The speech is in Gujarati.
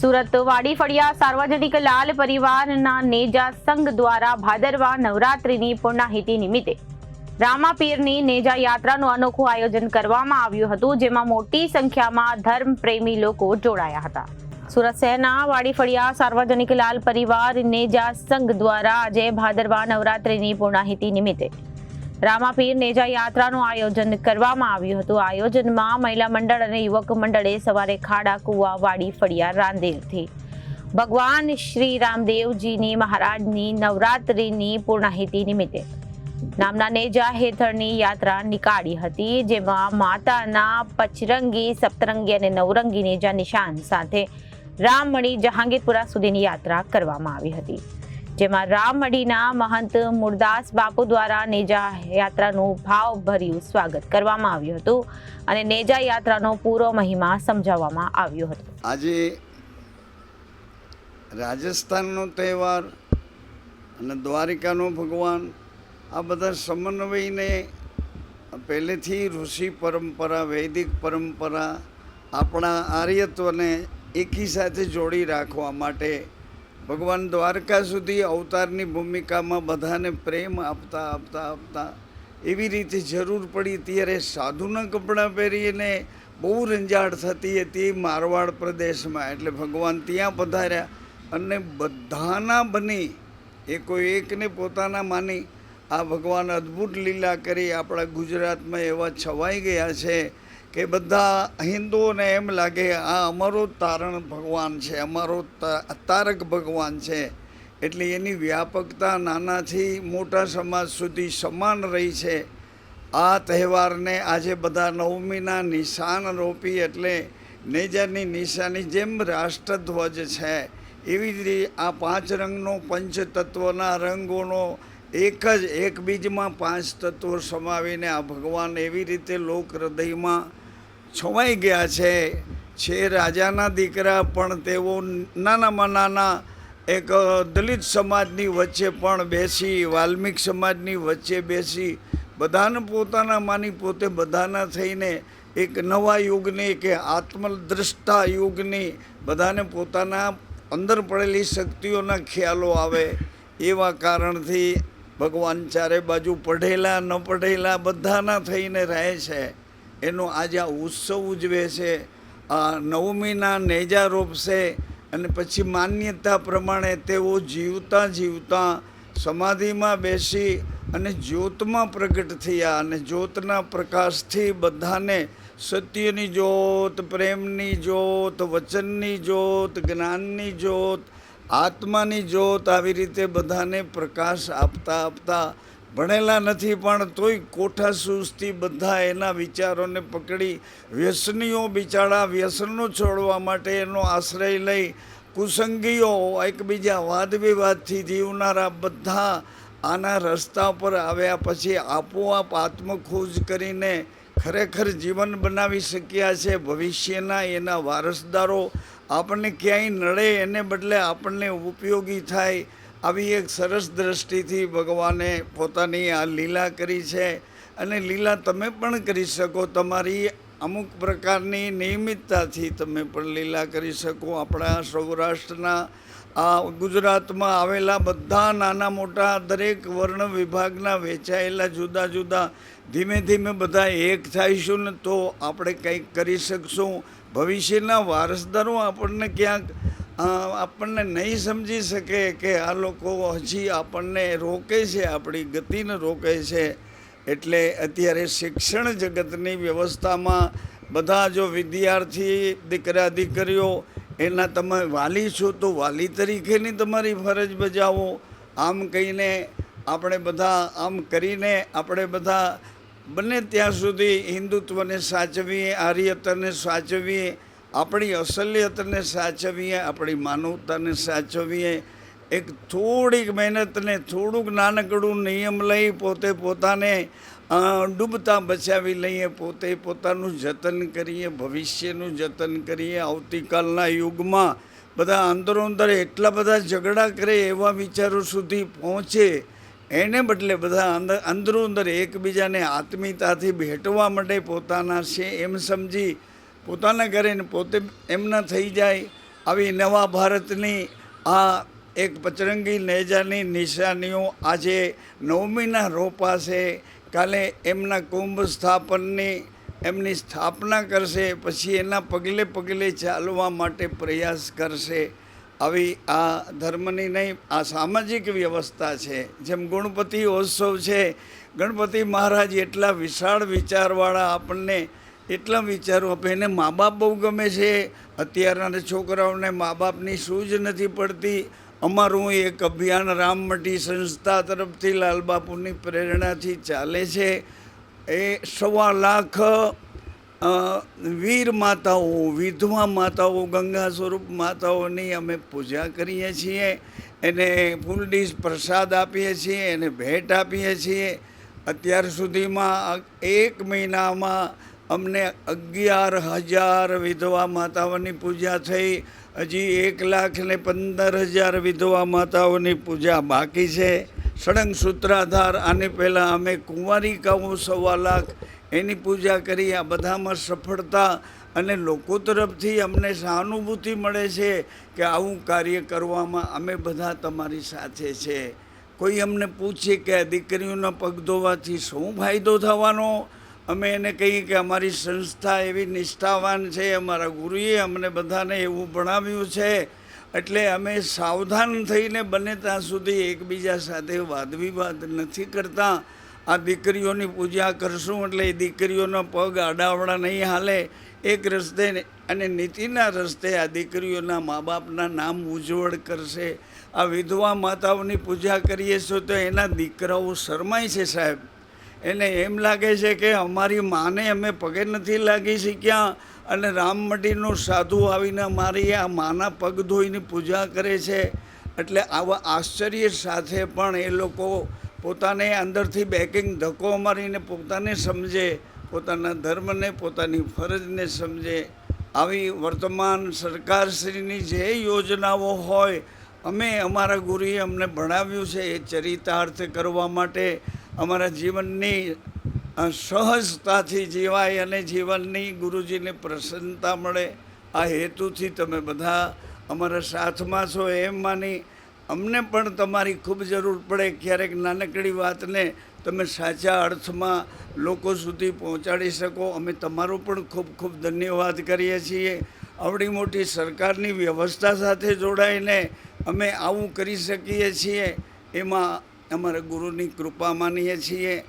સુરત વાડી ફળિયા સાર્વજનિક લાલ પરિવારના નેજા સંઘ દ્વારા ભાદરવા નવરાત્રિની પૂર્ણાહિતિ નિમિત્તે રામાપીરની નેજા યાત્રાનું અનોખું આયોજન કરવામાં આવ્યું હતું, જેમાં મોટી સંખ્યામાં ધર્મ પ્રેમી લોકો જોડાયા હતા. સુરત શહેરના વાડી ફળિયા સાર્વજનિક લાલ પરિવાર નેજા સંઘ દ્વારા આજે ભાદરવા નવરાત્રિની પૂર્ણાહિતિ નિમિત્તે રામાપીર નેજા યાત્રાનું આયોજન કરવામાં આવ્યું હતું. આયોજનમાં મહિલા મંડળ અને યુવક મંડળે સવારે ખાડા, કુવા, વાડી, ફળિયા રાંદેરથી ભગવાન શ્રી રામદેવજીની મહારાજની નવરાત્રિની પૂર્ણાહિતિ નિમિત્તે નામના નેજા હેઠળની યાત્રા નીકાળી હતી, જેમાં માતાના પચરંગી, સપ્તરંગી અને નવરંગી નેજા નિશાન સાથે રામમણી જહાંગીરપુરા સુધીની યાત્રા કરવામાં આવી હતી. જેમાં રામમડીના મહંત મુરદાસ બાપુ દ્વારા નેજા યાત્રાનું ભાવભર્યું સ્વાગત કરવામાં આવ્યું હતું અને નેજા યાત્રાનો પૂરો મહિમા સમજાવવામાં આવ્યો હતો. આજે રાજસ્થાનનો તહેવાર અને દ્વારિકાનો ભગવાન આ બધા સમન્વયને પહેલેથી ઋષિ પરંપરા, વૈદિક પરંપરા આપણા આર્યત્વને એકી સાથે જોડી રાખવા માટે ભગવાન દ્વારકા સુધી અવતારની ભૂમિકામાં બધાને પ્રેમ આપતા આપતા આપતા એવી રીતે જરૂર પડી ત્યારે સાધુના કપડાં પહેરીને બહુ રંજાડ થતી હતી મારવાડ પ્રદેશમાં. એટલે ભગવાન ત્યાં પધાર્યા અને બધાના બની, એ કોઈ એકને પોતાના માની, આ ભગવાન અદ્ભુત લીલા કરી આપણા ગુજરાતમાં એવા છવાઈ ગયા છે કે બધા હિન્દુઓને એમ લાગે, આ અમારો તારણ ભગવાન છે, અમારો તારક ભગવાન છે. એટલે એની વ્યાપકતા નાનાથી મોટા સમાજ સુધી સમાન રહી છે. આ તહેવારને આજે બધા નવમીના નિશાન રોપી એટલે નેજાની નિશાની જેમ રાષ્ટ્રધ્વજ છે. એવી જ રીતે આ પાંચ રંગનો પંચતત્વના રંગોનો એક જ એક બીજમાં પાંચ તત્વો સમાવીને આ ભગવાન એવી રીતે લોક હૃદયમાં છવાઈ ગયા છે. છે રાજાના દીકરા, પણ તેઓ નાનામાં નાના એક દલિત સમાજની વચ્ચે પણ બેસી, વાલ્મિક સમાજની વચ્ચે બેસી, બધાને પોતાના માની પોતે બધાના થઈને એક નવા યુગની કે આત્મદ્રષ્ટા યુગની બધાને પોતાના અંદર પડેલી શક્તિઓના ખ્યાલો આવે એવા કારણથી ભગવાન ચારે બાજુ પઢેલા ન પઢેલા બધાના થઈને રહે છે. એનો આજે આ ઉત્સવ ઉજવે છે નવમીના નેજા રોપશે અને પછી માન્યતા પ્રમાણે તેઓ જીવતા જીવતા સમાધિમાં બેસી અને જ્યોતમાં પ્રગટ થયા અને જ્યોતના પ્રકાશથી બધાને સત્યની જ્યોત, પ્રેમની જ્યોત, વચનની જ્યોત, જ્ઞાનની જ્યોત, આત્માની જ્યોત આવી રીતે બધાને પ્રકાશ આપતા આપતા ભણેલા નથી, પણ તોય કોઠા સુસ્તી બધા એના વિચારોને પકડી વ્યસનીઓ બિચારા વ્યસનો છોડવા માટે એનો આશ્રય લઈ કુસંગીઓ એકબીજા વાદ વિવાદથી જીવનારા બધા આના રસ્તા પર આવ્યા પછી આપોઆપ આત્મખોજ કરીને ખરેખર જીવન બનાવી શક્યા છે. ભવિષ્યના એના વારસદારો આપણને ક્યાંય નડે એને બદલે આપણને ઉપયોગી થાય આવી એક સરસ દ્રષ્ટિથી ભગવાને પોતાની આ લીલા કરી છે અને લીલા તમે પણ કરી શકો. તમારી અમુક પ્રકારની નિયમિતતાથી તમે પણ લીલા કરી શકો. આપણા સૌરાષ્ટ્રના, આ ગુજરાતમાં આવેલા બધા નાના મોટા દરેક વર્ણ વિભાગના વેચાયેલા જુદા જુદા, ધીમે ધીમે બધા એક થઈશું ને તો આપણે કંઈક કરી શકશું. ભવિષ્યના વારસદારો આપણને ક્યાંક આપણને નહીં સમજી શકે કે આ લોકો હજી આપણને રોકે છે, આપણી ગતિને રોકે છે. એટલે અત્યારે શિક્ષણ જગતની વ્યવસ્થામાં બધા જો વિદ્યાર્થી દીકરા, દીકરીઓ, એના તમે વાલી છો તો વાલી તરીકેની તમારી ફરજ બજાવો. આમ કહીને આપણે બધા, આમ કરીને આપણે બધા બને ત્યાં સુધી હિન્દુત્વને સાચવીએ આર્યતાને સાચવીએ આપણી અસલિયતને સાચવીએ, આપણી માનવતાને સાચવીએ, એક થોડીક મહેનતને, થોડુંક નાનકડું નિયમ લઈ પોતે પોતાને ડૂબતા બચાવી લઈએ, પોતે પોતાનું જતન કરીએ, ભવિષ્યનું જતન કરીએ, આવતીકાલના યુગમાં બધા અંદરો અંદર એટલા બધા ઝઘડા કરે એવા વિચારો સુધી પહોંચે, એને બદલે બધા અંદર અંદરો અંદર એકબીજાને આત્મીયતાથી ભેટવા માટે પોતાના છે, એમ સમજી પોતાના ઘરે પોતે એમના થઈ જાય આવી નવા ભારતની આ એક પચરંગી નેજાની નિશાનીઓ આજે નવમીના રોપાશે કાલે એમના કુંભ સ્થાપનની એમની સ્થાપના કરશે, પછી એના પગલે પગલે ચાલવા માટે પ્રયાસ કરશે. આવી આ ધર્મની નહીં, આ સામાજિક વ્યવસ્થા છે. જેમ ગણપતિ ઉત્સવ છે, ગણપતિ મહારાજ એટલા વિશાળ વિચારવાળા આપણને એટલા વિચારો આપે. એને મા બાપ બહુ ગમે છે. અત્યારના છોકરાઓને મા બાપની સૂઝ નથી પડતી. અમારું એક અભિયાન રામમટી સંસ્થા તરફથી લાલબાપુની પ્રેરણાથી ચાલે છે. એ સવા લાખ વીર માતાઓ, વિધવા માતાઓ, ગંગા સ્વરૂપ માતાઓની અમે પૂજા કરીએ છીએ. એને ફૂલ ડીશ પ્રસાદ આપીએ છીએ, એને ભેટ આપીએ છીએ. અત્યાર સુધીમાં એક મહિનામાં અમને અગિયાર હજાર વિધવા માતાઓની પૂજા થઈ. હજી એક લાખ ને પંદર હજાર વિધવા માતાઓની પૂજા બાકી છે. સળંગ સૂત્રાધાર, આની પહેલાં અમે કુંવારિકાઓ સવા લાખ એની પૂજા કરી. આ બધામાં સફળતા અને લોકો તરફથી અમને સહાનુભૂતિ મળે છે કે આવું કાર્ય કરવામાં અમે બધા તમારી સાથે છે. કોઈ અમને પૂછે કે દીકરીઓના પગ ધોવાથી શું ફાયદો થવાનો? અમે એને કહીએ કે અમારી સંસ્થા એવી નિષ્ઠાવાન છે, અમારા ગુરુએ અમને બધાને એવું ભણાવ્યું છે. એટલે અમે સાવધાન થઈને બને ત્યાં સુધી એકબીજા સાથે વાદ વિવાદ નથી કરતા. આ દીકરીઓની પૂજા કરશું એટલે એ દીકરીઓના પગ આડાવડા નહીં હાલે. એક રસ્તે અને નીતિના રસ્તે આ દીકરીઓના મા બાપના નામ ઉજ્જવળ કરશે. આ વિધવા માતાઓની પૂજા કરીએ છીએ તો એના દીકરાઓ શરમાય છે સાહેબ. એને એમ લાગે છે કે અમારી માને અમે પગે નથી લાગી શક્યા અને રામમટીનો સાધુ આવીને અમારી આ માના પગ ધોઈને પૂજા કરે છે. એટલે આવા આશ્ચર્ય સાથે પણ એ લોકો પોતાને અંદરથી બેકિંગ ધક્કો મારીને પોતાને સમજે, પોતાના ધર્મને, પોતાની ફરજને સમજે. આવી વર્તમાન સરકારશ્રીની જે યોજનાઓ હોય, અમે અમારા ગુરુએ અમને ભણાવ્યું છે એ ચરિતાર્થ કરવા માટે અમારા જીવનની સહજતાથી જીવાય અને જીવનની ગુરુજીને પ્રસન્નતા મળે. આ હેતુથી તમે બધા અમારા સાથમાં છો એમ માની અમને પણ તમારી ખૂબ જરૂર પડે. ક્યારેક નાનકડી વાતને તમે સાચા અર્થમાં લોકો સુધી પહોંચાડી શકો. અમે તમારો પણ ખૂબ ખૂબ ધન્યવાદ કરીએ છીએ. આવડી મોટી સરકારની વ્યવસ્થા સાથે જોડાઈને અમે આવું કરી શકીએ છીએ. એમાં અમારા ગુરુની કૃપા માનીએ છીએ.